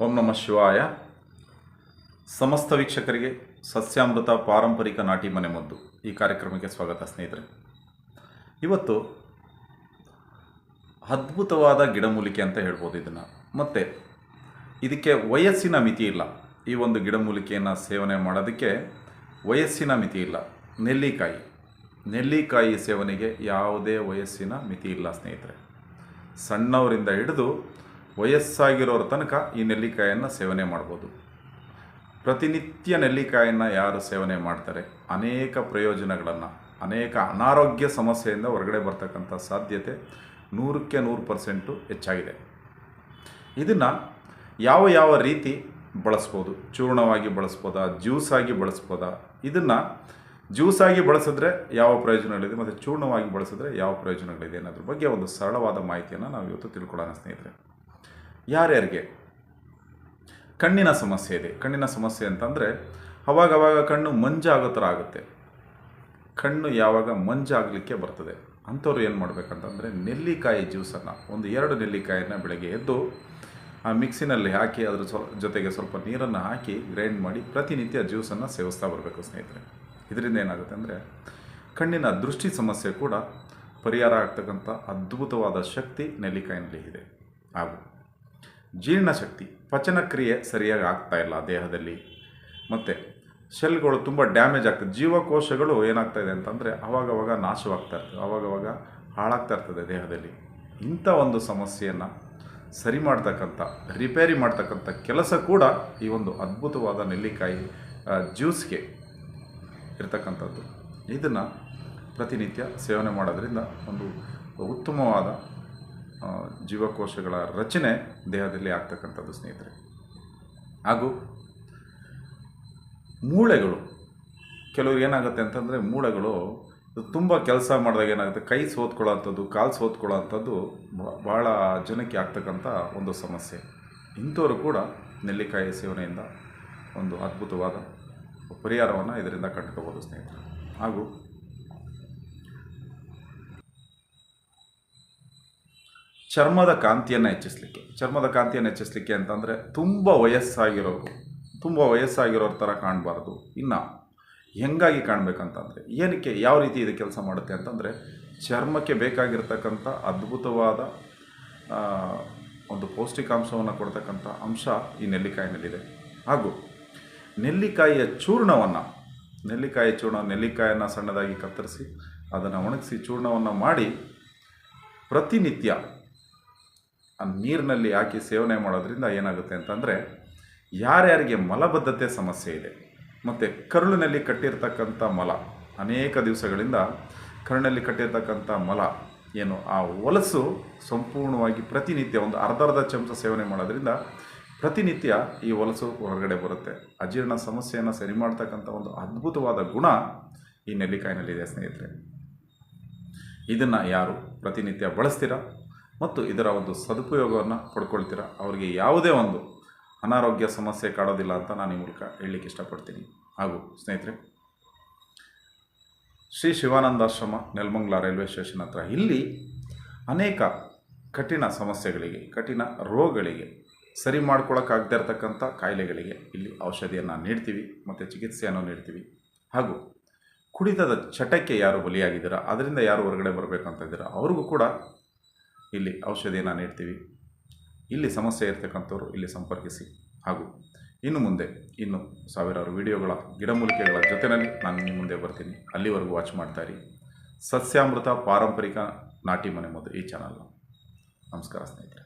ಓಂ ನಮಃ ಶಿವಾಯ. ಸಮಸ್ತ ವೀಕ್ಷಕರಿಗೆ ಸಸ್ಯಾಮೃತ ಪಾರಂಪರಿಕ ನಾಟಿ ಮನೆ ಮದ್ದು. ಈ ಕಾರ್ಯಕ್ರಮಕ್ಕೆ ಸ್ವಾಗತ ಸ್ನೇಹಿತರೆ. ಇವತ್ತು ಅದ್ಭುತವಾದ ಗಿಡಮೂಲಿಕೆ ಅಂತ ಹೇಳ್ಬೋದು ಇದನ್ನು. ಮತ್ತು ಇದಕ್ಕೆ ವಯಸ್ಸಿನ ಮಿತಿ ಇಲ್ಲ. ಈ ಒಂದು ಗಿಡಮೂಲಿಕೆಯನ್ನು ಸೇವನೆ ಮಾಡೋದಕ್ಕೆ ವಯಸ್ಸಿನ ಮಿತಿ ಇಲ್ಲ. ನೆಲ್ಲಿಕಾಯಿ. ನೆಲ್ಲಿಕಾಯಿ ಸೇವನೆಗೆ ಯಾವುದೇ ವಯಸ್ಸಿನ ಮಿತಿ ಇಲ್ಲ ಸ್ನೇಹಿತರೆ. ಸಣ್ಣವರಿಂದ ಹಿಡಿದು ವಯಸ್ಸಾಗಿರೋರ ತನಕ ಈ ನೆಲ್ಲಿಕಾಯನ್ನು ಸೇವನೆ ಮಾಡ್ಬೋದು. ಪ್ರತಿನಿತ್ಯ ನೆಲ್ಲಿಕಾಯನ್ನು ಯಾರು ಸೇವನೆ ಮಾಡ್ತಾರೆ? ಅನೇಕ ಪ್ರಯೋಜನಗಳನ್ನು, ಅನೇಕ ಅನಾರೋಗ್ಯ ಸಮಸ್ಯೆಯಿಂದ ಹೊರಗಡೆ ಬರ್ತಕ್ಕಂಥ ಸಾಧ್ಯತೆ ನೂರಕ್ಕೆ ನೂರು ಪರ್ಸೆಂಟು ಹೆಚ್ಚಾಗಿದೆ. ಇದನ್ನು ಯಾವ ಯಾವ ರೀತಿ ಬಳಸ್ಬೋದು? ಚೂರ್ಣವಾಗಿ ಬಳಸ್ಬೋದಾ? ಜ್ಯೂಸಾಗಿ ಬಳಸ್ಬೋದಾ? ಇದನ್ನು ಜ್ಯೂಸಾಗಿ ಬಳಸಿದ್ರೆ ಯಾವ ಪ್ರಯೋಜನಗಳಿದೆ ಮತ್ತು ಚೂರ್ಣವಾಗಿ ಬಳಸಿದ್ರೆ ಯಾವ ಪ್ರಯೋಜನಗಳಿದೆ ಅನ್ನೋದ್ರ ಬಗ್ಗೆ ಒಂದು ಸರಳವಾದ ಮಾಹಿತಿಯನ್ನು ನಾವು ಇವತ್ತು ತಿಳ್ಕೊಳ್ಳೋಣ ಸ್ನೇಹಿತರೆ. ಯಾರ್ಯಾರಿಗೆ? ಕಣ್ಣಿನ ಸಮಸ್ಯೆ ಇದೆ. ಕಣ್ಣಿನ ಸಮಸ್ಯೆ ಅಂತಂದರೆ, ಅವಾಗವಾಗ ಕಣ್ಣು ಮಂಜಾಗೋ ಥರ ಆಗುತ್ತೆ. ಕಣ್ಣು ಯಾವಾಗ ಮಂಜಾಗಲಿಕ್ಕೆ ಬರ್ತದೆ. ಅಂಥವ್ರು ಏನು ಮಾಡಬೇಕಂತಂದರೆ, ನೆಲ್ಲಿಕಾಯಿ ಜ್ಯೂಸನ್ನು, ಒಂದು ಎರಡು ನೆಲ್ಲಿಕಾಯನ್ನು ಬೆಳಗ್ಗೆ ಎದ್ದು, ಆ ಮಿಕ್ಸಿನಲ್ಲಿ ಹಾಕಿ, ಅದ್ರ ಸ್ವ ಜೊತೆಗೆ ಸ್ವಲ್ಪ ನೀರನ್ನು ಹಾಕಿ, ಗ್ರೈಂಡ್ ಮಾಡಿ, ಪ್ರತಿನಿತ್ಯ ಜ್ಯೂಸನ್ನು ಸೇವಿಸ್ತಾ ಬರಬೇಕು ಸ್ನೇಹಿತರೆ. ಇದರಿಂದ ಏನಾಗುತ್ತೆ ಅಂದರೆ, ಕಣ್ಣಿನ ದೃಷ್ಟಿ ಸಮಸ್ಯೆ ಕೂಡ ಪರಿಹಾರ ಆಗ್ತಕ್ಕಂಥ ಅದ್ಭುತವಾದ ಶಕ್ತಿ ನೆಲ್ಲಿಕಾಯಿನಲ್ಲಿ ಇದೆ. ಹಾಗೂ ಜೀರ್ಣಶಕ್ತಿ ಪಚನಕ್ರಿಯೆ ಸರಿಯಾಗಿ ಆಗ್ತಾ ಇಲ್ಲ ದೇಹದಲ್ಲಿ. ಮತ್ತು ಸೆಲ್ಗಳು ತುಂಬ ಡ್ಯಾಮೇಜ್ ಆಗ್ತದೆ. ಜೀವಕೋಶಗಳು ಏನಾಗ್ತಾ ಇದೆ ಅಂತಂದರೆ ಅವಾಗವಾಗ ನಾಶವಾಗ್ತಾ ಇರ್ತದೆ. ಅವಾಗವಾಗ ಹಾಳಾಗ್ತಾ ಇರ್ತದೆ ದೇಹದಲ್ಲಿ. ಇಂಥ ಒಂದು ಸಮಸ್ಯೆಯನ್ನು ಸರಿ ಮಾಡ್ತಕ್ಕಂಥ, ರಿಪೇರಿ ಮಾಡ್ತಕ್ಕಂಥ ಕೆಲಸ ಕೂಡ ಈ ಒಂದು ಅದ್ಭುತವಾದ ನೆಲ್ಲಿಕಾಯಿ ಜ್ಯೂಸ್ಗೆ ಇರ್ತಕ್ಕಂಥದ್ದು. ಇದನ್ನು ಪ್ರತಿನಿತ್ಯ ಸೇವನೆ ಮಾಡೋದ್ರಿಂದ ಒಂದು ಉತ್ತಮವಾದ ಜೀವಕೋಶಗಳ ರಚನೆ ದೇಹದಲ್ಲಿ ಆಗ್ತಕ್ಕಂಥದ್ದು ಸ್ನೇಹಿತರೆ. ಹಾಗೂ ಮೂಳೆಗಳು ಕೆಲವ್ರು ಏನಾಗುತ್ತೆ ಅಂತಂದರೆ ಮೂಳೆಗಳು ತುಂಬ ಕೆಲಸ ಮಾಡಿದಾಗ ಏನಾಗುತ್ತೆ, ಕೈ ಸೋತ್ಕೊಳ್ಳೋಂಥದ್ದು ಕಾಲು ಸೋತ್ಕೊಳ್ಳೋ ಅಂಥದ್ದು ಭಾಳ ಜನಕ್ಕೆ ಆಗ್ತಕ್ಕಂಥ ಒಂದು ಸಮಸ್ಯೆ. ಇಂಥವರು ಕೂಡ ನೆಲ್ಲಿಕಾಯಿ ಸೇವನೆಯಿಂದ ಒಂದು ಅದ್ಭುತವಾದ ಪರಿಹಾರವನ್ನು ಇದರಿಂದ ಕಂಡುಕೋಬೋದು ಸ್ನೇಹಿತರೆ. ಹಾಗೂ ಚರ್ಮದ ಕಾಂತಿಯನ್ನು ಹೆಚ್ಚಿಸಲಿಕ್ಕೆ. ಚರ್ಮದ ಕಾಂತಿಯನ್ನು ಹೆಚ್ಚಿಸಲಿಕ್ಕೆ ಅಂತಂದರೆ ತುಂಬ ವಯಸ್ಸಾಗಿರೋರು ತುಂಬ ವಯಸ್ಸಾಗಿರೋರ ಥರ ಕಾಣಬಾರ್ದು. ಇನ್ನು ಹೆಂಗಾಗಿ ಕಾಣಬೇಕಂತಂದರೆ, ಏನಕ್ಕೆ ಯಾವ ರೀತಿ ಇದು ಕೆಲಸ ಮಾಡುತ್ತೆ ಅಂತಂದರೆ ಚರ್ಮಕ್ಕೆ ಬೇಕಾಗಿರ್ತಕ್ಕಂಥ ಅದ್ಭುತವಾದ ಒಂದು ಪೌಷ್ಟಿಕಾಂಶವನ್ನು ಕೊಡ್ತಕ್ಕಂಥ ಅಂಶ ಈ ನೆಲ್ಲಿಕಾಯಿನಲ್ಲಿದೆ. ಹಾಗೂ ನೆಲ್ಲಿಕಾಯಿಯ ಚೂರ್ಣವನ್ನು ನೆಲ್ಲಿಕಾಯಿ ಚೂರ್ಣ ನೆಲ್ಲಿಕಾಯನ್ನು ಸಣ್ಣದಾಗಿ ಕತ್ತರಿಸಿ ಅದನ್ನು ಒಣಗಿಸಿ ಚೂರ್ಣವನ್ನು ಮಾಡಿ ಪ್ರತಿನಿತ್ಯ ಆ ನೀರಿನಲ್ಲಿ ಹಾಕಿ ಸೇವನೆ ಮಾಡೋದ್ರಿಂದ ಏನಾಗುತ್ತೆ ಅಂತಂದರೆ ಯಾರ್ಯಾರಿಗೆ ಮಲಬದ್ಧತೆ ಸಮಸ್ಯೆ ಇದೆ, ಮತ್ತು ಕರುಳಿನಲ್ಲಿ ಕಟ್ಟಿರ್ತಕ್ಕಂಥ ಮಲ, ಅನೇಕ ದಿವಸಗಳಿಂದ ಕರುಳಿನಲ್ಲಿ ಕಟ್ಟಿರ್ತಕ್ಕಂಥ ಮಲ, ಏನು ಆ ಹೊಲಸು ಸಂಪೂರ್ಣವಾಗಿ ಪ್ರತಿನಿತ್ಯ ಒಂದು ಅರ್ಧ ಅರ್ಧ ಚಮಚ ಸೇವನೆ ಮಾಡೋದ್ರಿಂದ ಪ್ರತಿನಿತ್ಯ ಈ ಹೊಲಸು ಹೊರಗಡೆ ಬರುತ್ತೆ. ಅಜೀರ್ಣ ಸಮಸ್ಯೆಯನ್ನು ಸರಿ ಮಾಡ್ತಕ್ಕಂಥ ಒಂದು ಅದ್ಭುತವಾದ ಗುಣ ಈ ನೆಲ್ಲಿಕಾಯಿನಲ್ಲಿದೆ ಸ್ನೇಹಿತರೆ. ಇದನ್ನು ಯಾರು ಪ್ರತಿನಿತ್ಯ ಬಳಸ್ತೀರಾ? ಮತ್ತು ಇದರ ಒಂದು ಸದುಪಯೋಗವನ್ನು ಪಡ್ಕೊಳ್ತೀರ? ಅವರಿಗೆ ಯಾವುದೇ ಒಂದು ಅನಾರೋಗ್ಯ ಸಮಸ್ಯೆ ಕಾಡೋದಿಲ್ಲ ಅಂತ ನಾನು ಈ ಮೂಲಕ ಹೇಳಲಿಕ್ಕೆ ಇಷ್ಟಪಡ್ತೀನಿ. ಹಾಗೂ ಸ್ನೇಹಿತರೆ, ಶ್ರೀ ಶಿವಾನಂದಾಶ್ರಮ, ನೆಲಮಂಗ್ಲ ರೈಲ್ವೆ ಸ್ಟೇಷನ್ ಹತ್ರ ಇಲ್ಲಿ ಅನೇಕ ಕಠಿಣ ಸಮಸ್ಯೆಗಳಿಗೆ, ಕಠಿಣ ರೋಗಗಳಿಗೆ ಸರಿ ಮಾಡ್ಕೊಳ್ಳೋಕ್ಕಾಗದೇ ಇರತಕ್ಕಂಥ ಕಾಯಿಲೆಗಳಿಗೆ ಇಲ್ಲಿ ಔಷಧಿಯನ್ನು ನೀಡ್ತೀವಿ ಮತ್ತು ಚಿಕಿತ್ಸೆಯನ್ನು ನೀಡ್ತೀವಿ. ಹಾಗೂ ಕುಡಿತದ ಚಟಕ್ಕೆ ಯಾರು ಬಲಿಯಾಗಿದ್ದೀರಾ? ಅದರಿಂದ ಯಾರು ಹೊರಗಡೆ ಬರಬೇಕಂತ ಇದ್ದೀರಾ? ಅವ್ರಿಗೂ ಕೂಡ ಇಲ್ಲಿ ಔಷಧಿಯನ್ನು ನೀಡ್ತೀವಿ. ಇಲ್ಲಿ ಸಮಸ್ಯೆ ಇರ್ತಕ್ಕಂಥವ್ರು ಇಲ್ಲಿ ಸಂಪರ್ಕಿಸಿ. ಹಾಗೂ ಇನ್ನು ಮುಂದೆ, ಇನ್ನು ಸಾವಿರಾರು ವಿಡಿಯೋಗಳ ಗಿಡಮೂಲಿಕೆಗಳ ಜೊತೆಯಲ್ಲಿ ನಾನು ನಿಮ್ಮ ಮುಂದೆ ಬರ್ತೀನಿ. ಅಲ್ಲಿವರೆಗೂ ವಾಚ್ ಮಾಡ್ತಾಯಿರಿ ಸಸ್ಯಾಮೃತ ಪಾರಂಪರಿಕ ನಾಟಿ ಮನೆ ಮೊದಲು ಈ ಚಾನಲ್ ನಮಸ್ಕಾರ ಸ್ನೇಹಿತರೆ.